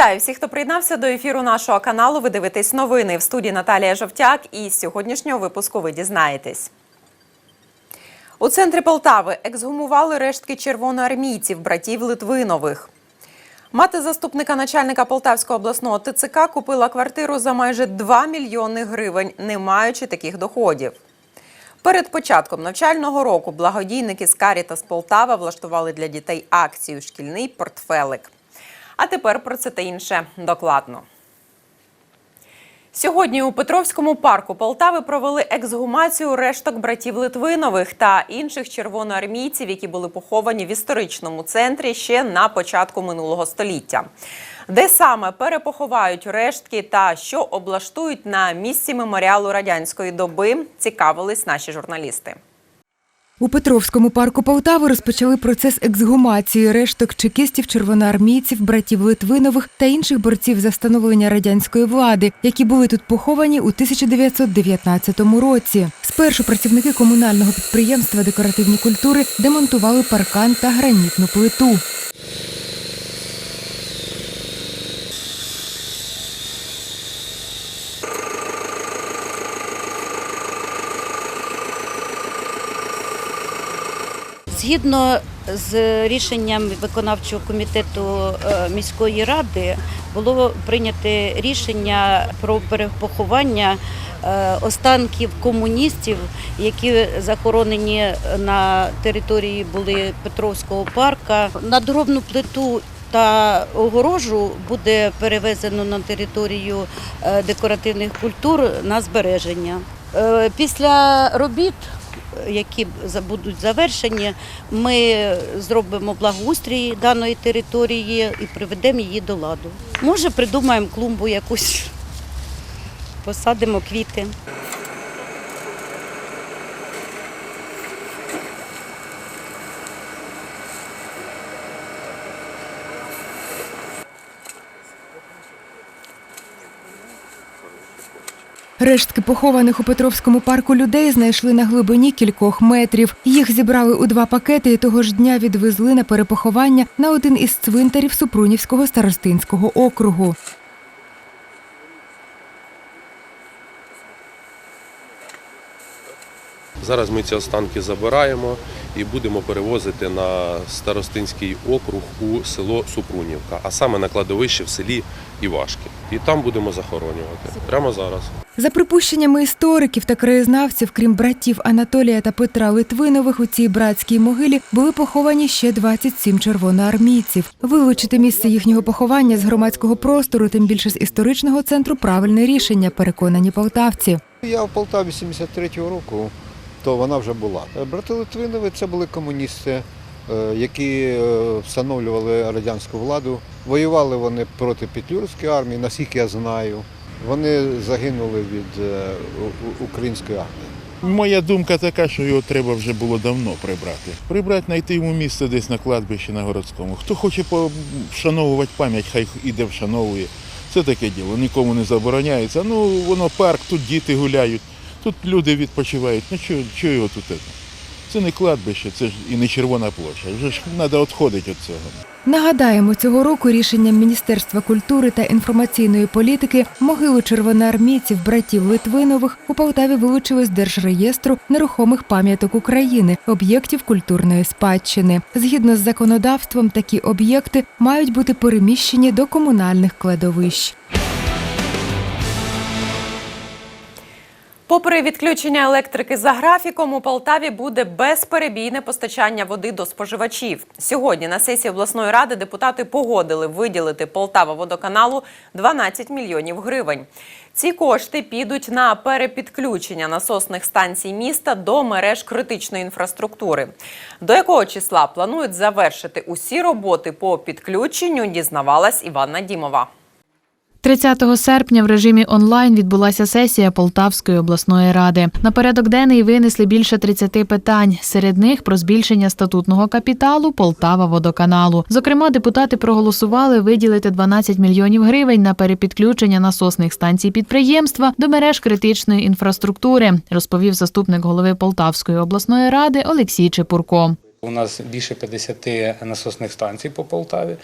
Вітаю всіх, хто приєднався до ефіру нашого каналу. Ви дивитесь новини в студії Наталія Жовтяк. І з сьогоднішнього випуску ви дізнаєтесь. У центрі Полтави ексгумували рештки червоноармійців, братів Литвинових. Мати заступника начальника Полтавського обласного ТЦК купила квартиру за майже 2 мільйони гривень, не маючи таких доходів. Перед початком навчального року благодійники з Карітас Полтава влаштували для дітей акцію Шкільний портфелик. А тепер про це та інше докладно. Сьогодні у Петровському парку Полтави провели ексгумацію решток братів Литвинових та інших червоноармійців, які були поховані в історичному центрі ще на початку минулого століття. Де саме перепоховають рештки та що облаштують на місці меморіалу радянської доби, цікавились наші журналісти. У Петровському парку Полтави розпочали процес ексгумації решток чекістів, червоноармійців, братів Литвинових та інших борців за встановлення радянської влади, які були тут поховані у 1919 році. Спершу працівники комунального підприємства декоративні культури демонтували паркан та гранітну плиту. Згідно з рішенням виконавчого комітету е, міської ради було прийнято рішення про перепоховання е, останків комуністів, які захоронені на території були Петровського парка. Надгробну плиту та огорожу буде перевезено на територію е, декоративних культур на збереження. Після робіт які будуть завершені, ми зробимо благоустрій даної території і приведемо її до ладу. Може, придумаємо клумбу якусь, посадимо квіти. Рештки похованих у Петровському парку людей знайшли на глибині кількох метрів. Їх зібрали у два пакети і того ж дня відвезли на перепоховання на один із цвинтарів Супрунівського старостинського округу. Зараз ми ці останки забираємо і будемо перевозити на Старостинський округ у село Супрунівка, а саме на кладовище в селі Івашки. І там будемо захоронювати прямо зараз. За припущеннями істориків та краєзнавців, крім братів Анатолія та Петра Литвинових, у цій братській могилі були поховані ще 27 червоноармійців. Вилучити місце їхнього поховання з громадського простору, тим більше з історичного центру, правильне рішення, переконані полтавці. Я в Полтаві 73-го року, то вона вже була. Е, Брати Литвинови це були комуністи, е, які е, встановлювали радянську владу. Воювали вони проти Петлюрської армії, наскільки я знаю. Вони загинули від української армії. Моя думка така, що його треба вже було давно прибрати. Прибрати, знайти йому місце десь на кладбищі на городському. Хто хоче вшановувати пам'ять, хай іде вшановує. Це таке діло, нікому не забороняється. Ну, воно парк, тут діти гуляють, тут люди відпочивають. Ну чого, чого його тут? це? Не кладбище, це ж і не червона площа. Вже ж треба відходити від цього. Нагадаємо, цього року рішенням Міністерства культури та інформаційної політики могилу червоноармійців братів Литвинових у Полтаві вилучили з держреєстру нерухомих пам'яток України, об'єктів культурної спадщини. Згідно з законодавством, такі об'єкти мають бути переміщені до комунальних кладовищ. Попри відключення електрики за графіком, у Полтаві буде безперебійне постачання води до споживачів. Сьогодні на сесії обласної ради депутати погодили виділити Полтава водоканалу 12 мільйонів гривень. Ці кошти підуть на перепідключення насосних станцій міста до мереж критичної інфраструктури. До якого числа планують завершити усі роботи по підключенню, дізнавалась Іванна Дімова. 30 серпня в режимі онлайн відбулася сесія Полтавської обласної ради. На денний винесли більше 30 питань. Серед них про збільшення статутного капіталу Полтава водоканалу. Зокрема, депутати проголосували виділити 12 мільйонів гривень на перепідключення насосних станцій підприємства до мереж критичної інфраструктури, розповів заступник голови Полтавської обласної ради Олексій Чепурко. У нас більше 50 насосних станцій по Полтаві.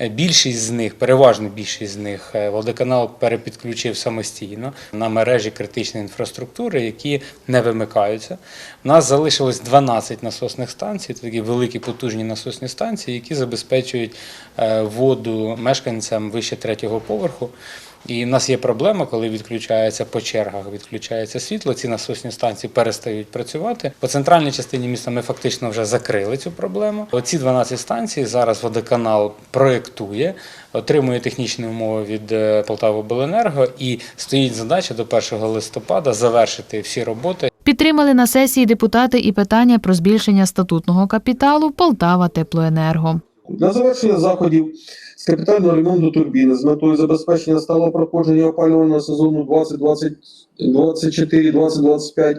Е, Більшість з них, переважно більшість з них, е, водоканал перепідключив самостійно на мережі критичної інфраструктури, які не вимикаються. У нас залишилось 12 насосних станцій, такі великі потужні насосні станції, які забезпечують е, воду мешканцям вище третього поверху. І в нас є проблема, коли відключається по чергах, відключається світло, ці насосні станції перестають працювати. По центральній частині міста ми фактично вже закрили цю проблему. Оці 12 станцій зараз водоканал проєктує, отримує технічні умови від е, Полтавобленерго і стоїть задача до 1 листопада завершити всі роботи. Підтримали на сесії депутати і питання про збільшення статутного капіталу Полтава Теплоенерго. Для завершення заходів капітального ремонту турбіни з метою забезпечення сталого проходження опалювального сезону 2024-2025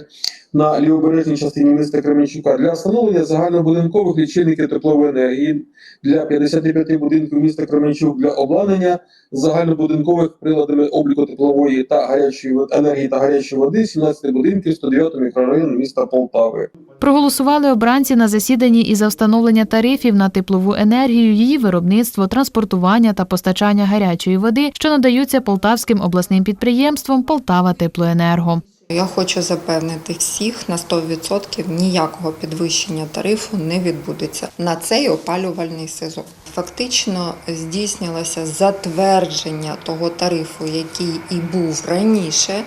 на лівобережній частині міста Кременчука для встановлення загальнобудинкових лічильників теплової енергії для 55 будинків міста Кременчук для обладнання загальнобудинкових приладами обліку теплової та гарячої енергії та гарячої води 17 будинків 109 мікрорайону міста Полтави. Проголосували обранці на засіданні і за встановлення тарифів на теплову енергію, її виробництво, транспортування та постачання гарячої води, що надаються полтавським обласним підприємством Полтава Теплоенерго. Я хочу запевнити всіх на 100% ніякого підвищення тарифу не відбудеться на цей опалювальний сезон. Фактично здійснилося затвердження того тарифу, який і був раніше.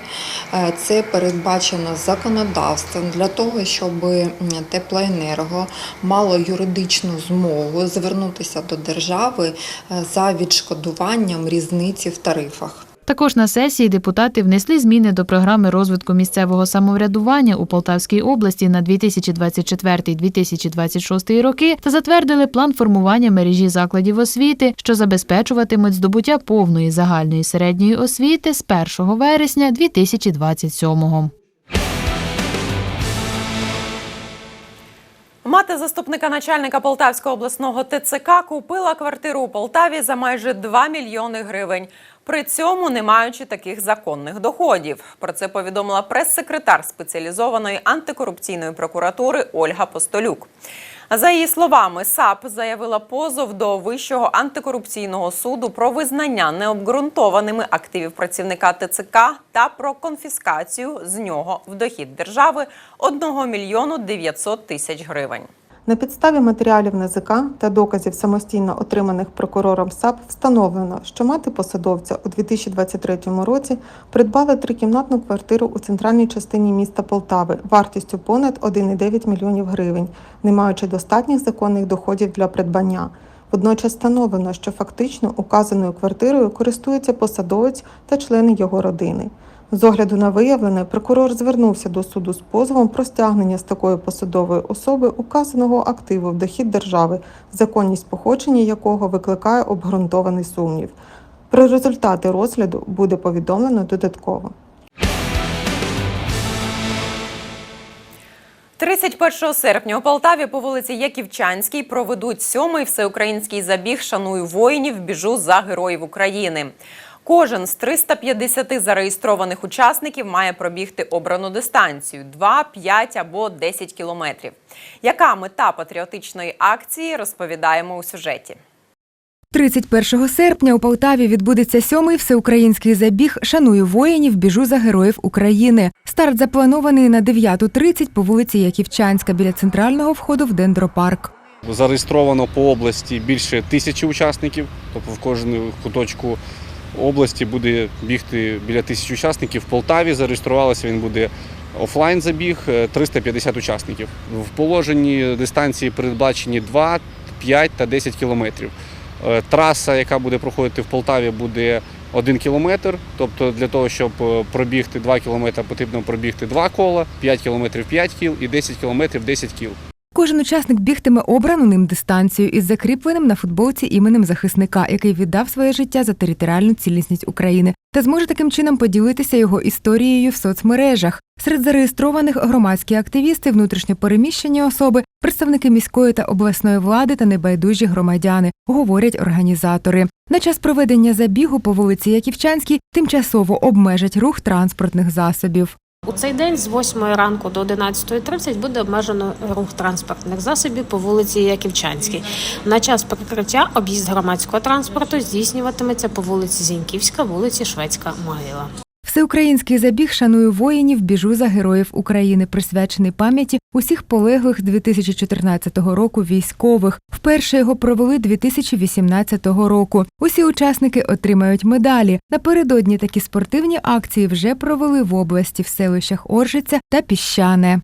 Е, Це передбачено законодавством для того, щоб теплоенерго мало юридичну змогу звернутися до держави е, за відшкодуванням різниці в тарифах. Також на сесії депутати внесли зміни до програми розвитку місцевого самоврядування у Полтавській області на 2024-2026 роки та затвердили план формування мережі закладів освіти, що забезпечуватимуть здобуття повної загальної середньої освіти з 1 вересня 2027 Мати заступника начальника Полтавського обласного ТЦК купила квартиру у Полтаві за майже 2 мільйони гривень. При цьому не маючи таких законних доходів. Про це повідомила прес-секретар спеціалізованої антикорупційної прокуратури Ольга Постолюк. За її словами, САП заявила позов до Вищого антикорупційного суду про визнання необґрунтованими активів працівника ТЦК та про конфіскацію з нього в дохід держави 1 мільйону 900 тисяч гривень. На підставі матеріалів НАЗК та доказів самостійно отриманих прокурором САП встановлено, що мати посадовця у 2023 році придбала трикімнатну квартиру у центральній частині міста Полтави вартістю понад 1,9 мільйонів гривень, не маючи достатніх законних доходів для придбання. Водночас встановлено, що фактично указаною квартирою користується посадовець та члени його родини. З огляду на виявлене, прокурор звернувся до суду з позовом про стягнення з такої посадової особи указаного активу в дохід держави, законність походження якого викликає обґрунтований сумнів. Про результати розгляду буде повідомлено додатково. 31 серпня у Полтаві по вулиці Яківчанській проведуть сьомий всеукраїнський забіг «Шаную воїнів. Біжу за героїв України. Кожен з 350 зареєстрованих учасників має пробігти обрану дистанцію 2, 5 або 10 кілометрів. Яка мета патріотичної акції, розповідаємо у сюжеті. 31 серпня у Полтаві відбудеться сьомий всеукраїнський забіг Шаную воїнів, біжу за героїв України. Старт запланований на 9.30 по вулиці Яківчанська біля центрального входу в дендропарк. Зареєстровано по області більше тисячі учасників, тобто в кожну куточку області буде бігти біля тисячі учасників. В Полтаві зареєструвалося він буде офлайн забіг е, 350 учасників. В положенні дистанції передбачені 2, 5 та 10 кілометрів. Е, Траса, яка буде проходити в Полтаві, буде 1 кілометр. Тобто для того, щоб е, пробігти 2 кілометри, потрібно пробігти 2 кола, 5 кілометрів 5 кіл і 10 кілометрів 10 кіл. Кожен учасник бігтиме обрану ним дистанцію із закріпленим на футболці іменем захисника, який віддав своє життя за територіальну цілісність України, та зможе таким чином поділитися його історією в соцмережах. Серед зареєстрованих громадські активісти, внутрішньопереміщені особи, представники міської та обласної влади та небайдужі громадяни, говорять організатори. На час проведення забігу по вулиці Яківчанській тимчасово обмежать рух транспортних засобів. У цей день з 8 ранку до 11.30 буде обмежено рух транспортних засобів по вулиці Яківчанській. На час прикриття об'їзд громадського транспорту здійснюватиметься по вулиці Зіньківська, вулиці Шведська могила. Всеукраїнський забіг шаную воїнів біжу за героїв України, присвячений пам'яті усіх полеглих 2014 року військових. Вперше його провели 2018 року. Усі учасники отримають медалі. Напередодні такі спортивні акції вже провели в області в селищах Оржиця та Піщане.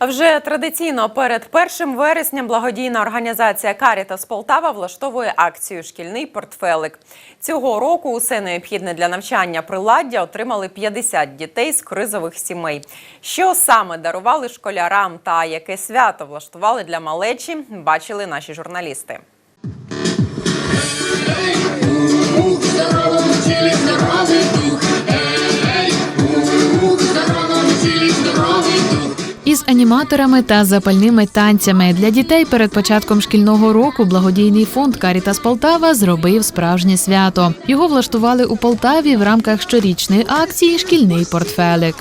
Вже традиційно перед 1 вересням благодійна організація Карітас Полтава влаштовує акцію Шкільний портфелик. Цього року усе необхідне для навчання приладдя отримали 50 дітей з кризових сімей. Що саме дарували школярам та яке свято влаштували для малечі, бачили наші журналісти. Із аніматорами та запальними танцями для дітей перед початком шкільного року благодійний фонд Карітас Полтава зробив справжнє свято. Його влаштували у Полтаві в рамках щорічної акції Шкільний портфелик.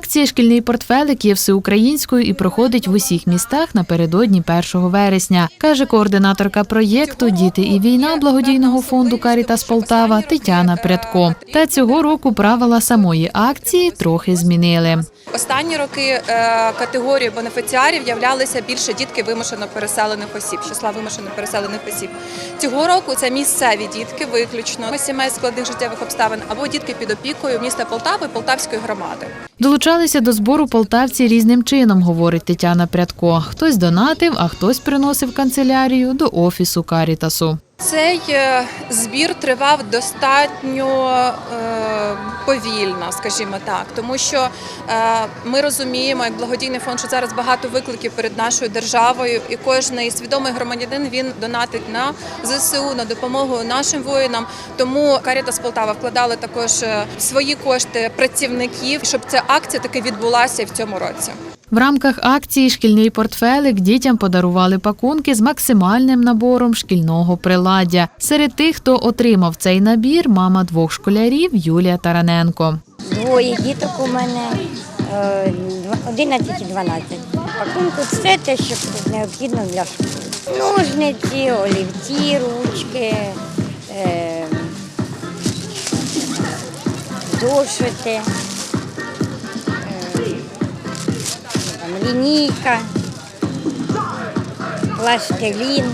Акція Шкільний портфелик є всеукраїнською і проходить в усіх містах напередодні 1 вересня, каже координаторка проєкту Діти і війна благодійного фонду Карітас Полтава Тетяна Прядко. Та цього року правила самої акції трохи змінили. Останні роки е, категорією бенефіціарів являлися більше дітки вимушено переселених осіб, числа вимушено переселених осіб. Цього року це місцеві дітки, виключно сімей складних життєвих обставин або дітки під опікою міста Полтави, Полтавської громади. Долучалися до збору полтавці різним чином, говорить Тетяна Прядко. Хтось донатив, а хтось приносив канцелярію до офісу Карітасу. Цей е, збір тривав достатньо е, повільно, скажімо так, тому що е, ми розуміємо, як благодійний фонд, що зараз багато викликів перед нашою державою, і кожний свідомий громадянин він донатить на ЗСУ, на допомогу нашим воїнам. Тому Карітас Полтава вкладали також свої кошти працівників, щоб ця акція таки відбулася в цьому році. В рамках акції Шкільний портфелик дітям подарували пакунки з максимальним набором шкільного приладдя. Серед тих, хто отримав цей набір, мама двох школярів Юлія Тараненко. Двоє діток у мене е, 11 і 12. Пакунку все те, що необхідно для школи. Ножниці, олівці, ручки, е, там, лінійка, пластилін.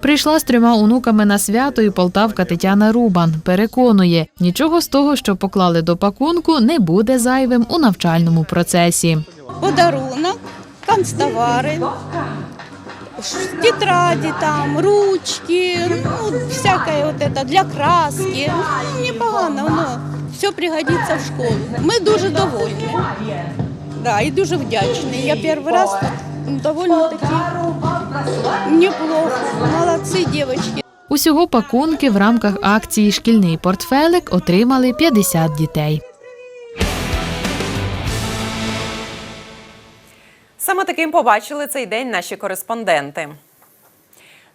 Прийшла з трьома онуками на свято і полтавка Тетяна Рубан. Переконує, нічого з того, що поклали до пакунку, не буде зайвим у навчальному процесі. подарунок, канцтовари, тетради там, ручки, ну, всякое вот это для краски. Ну, непогано, воно все пригодиться в школу. Ми дуже довольні. Да, і дуже вдячний. Я перший раз тут ну, довольно таки неплохо. Молодці, дівчатки. Усього пакунки в рамках акції Шкільний портфелик отримали 50 дітей. Саме таким побачили цей день наші кореспонденти.